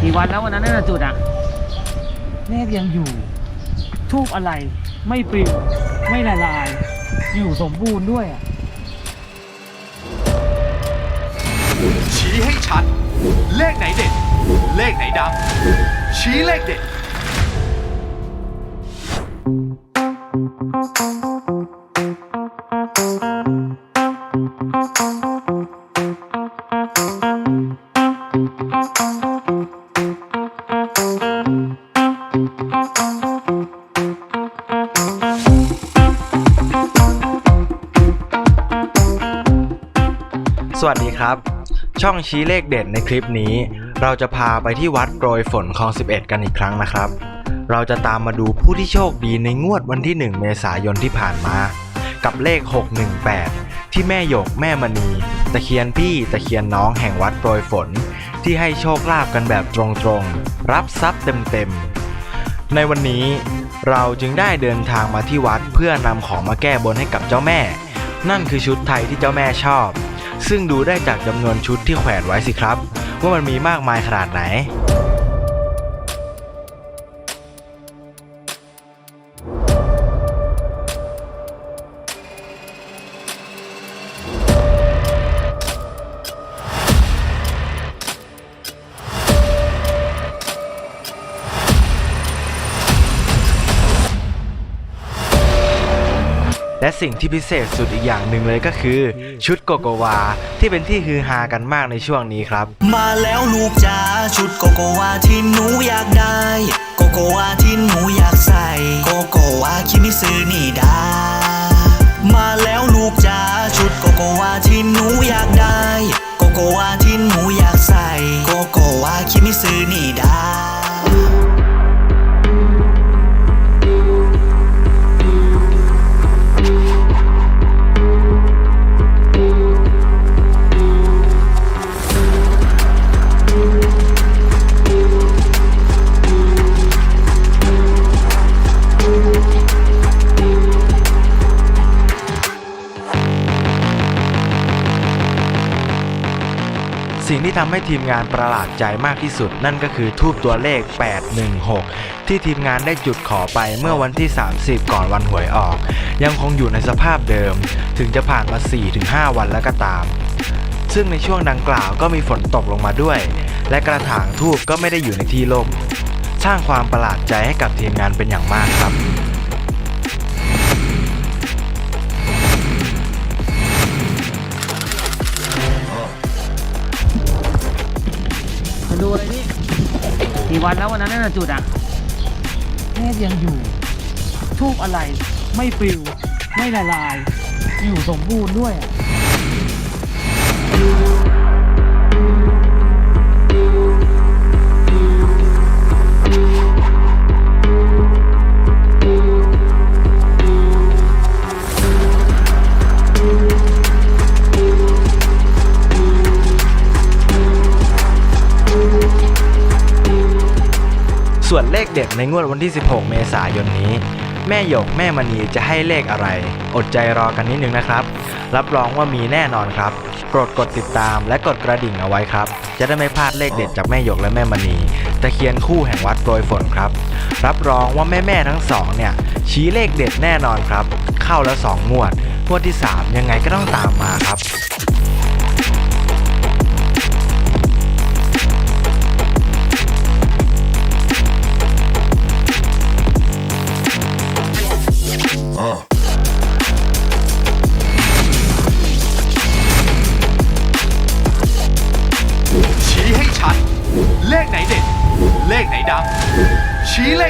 ที่วันแล้ววันนั้นนั่นนะจุดอะเลขยังอยู่ ทูบอะไร ไม่ปลิวไม่ละลาย อยู่สมบูรณ์ด้วยอะชี้ให้ชัด เลขไหนเด็ด เลขไหนดัง ชี้เลขเด็ด สวัสดีครับ ช่องชี้เลขเด่นในคลิปนี้ เราจะพาไปที่วัดโปรยฝนคลอง 11 กันอีกครั้งนะครับ เราจะตามมาดูผู้ที่โชคดีในงวดวันที่ 1 เมษายนที่ผ่านมา กับเลข 618 ที่แม่หยกแม่มณีตะเคียนพี่ตะเคียนน้องแห่งวัดโปรยฝน ที่ให้โชคลาภกันแบบตรงๆ รับทรัพย์เต็มๆ ในวันนี้เราจึงได้เดินทางมาที่วัดเพื่อนำของมาแก้บนให้กับเจ้าแม่ นั่นคือชุดไทยที่เจ้าแม่ชอบ ซึ่งดูได้จากจำนวนชุดที่แขวนไว้สิครับ ว่ามันมีมากมายขนาดไหน และสิ่งที่พิเศษสุดอีกอย่างหนึ่งเลยก็คือ ชุดโกโกวา ที่เป็นที่ฮือฮากันมากในช่วงนี้ครับ มาแล้วลูกจ๋าชุดโกโกวาที่หนูอยากได้โกโกวาที่หนูอยากใส่โกโกวาคิมิซึนี่ดามาแล้วลูกจ๋าชุดโกโกวาที่หนูอยากได้โกโกวาที่หนูอยากใส่โกโกวาคิมิซึนี่ดา สิ่งที่ทำให้ทีมงานประหลาดใจมากที่สุด นั่นก็คือทูบตัวเลข 816 ที่ทีมงานได้จุดขอไปเมื่อวันที่ 30 ก่อนวันหวยออก ยังคงอยู่ในสภาพเดิม ถึงจะผ่านมา 4-5 วันแล้วก็ตาม ซึ่งในช่วงดังกล่าวก็มีฝนตกลงมาด้วย และกระถางทูบก็ไม่ได้อยู่ในที่ร่มสร้างความประหลาดใจให้กับทีมงานเป็นอย่างมากครับ กี่วันแล้ววันนั้นนั่นนะจุดอะเลขยังอยู่ ทูบอะไรไม่ปลิว ไม่ละลาย อยู่สมบูรณ์ด้วยอะ ส่วนเลขเด็ดในงวดวันที่ 16 เมษายนนี้ แม่หยกแม่มณีจะให้เลขอะไร อดใจรอกันนิดนึงนะครับ รับรองว่ามีแน่นอนครับ โปรดกดติดตามและกดกระดิ่งเอาไว้ครับ จะได้ไม่พลาดเลขเด็ดจากแม่หยกและแม่มณีตะเคียนคู่แห่งวัดโปรยฝนครับ รับรองว่าแม่แม่ทั้งสองเนี่ยชี้เลขเด็ดแน่นอนครับ เข้าแล้วสองงวดงวดที่ 3 ยังไงก็ต้องตามมาครับ ชี้ใ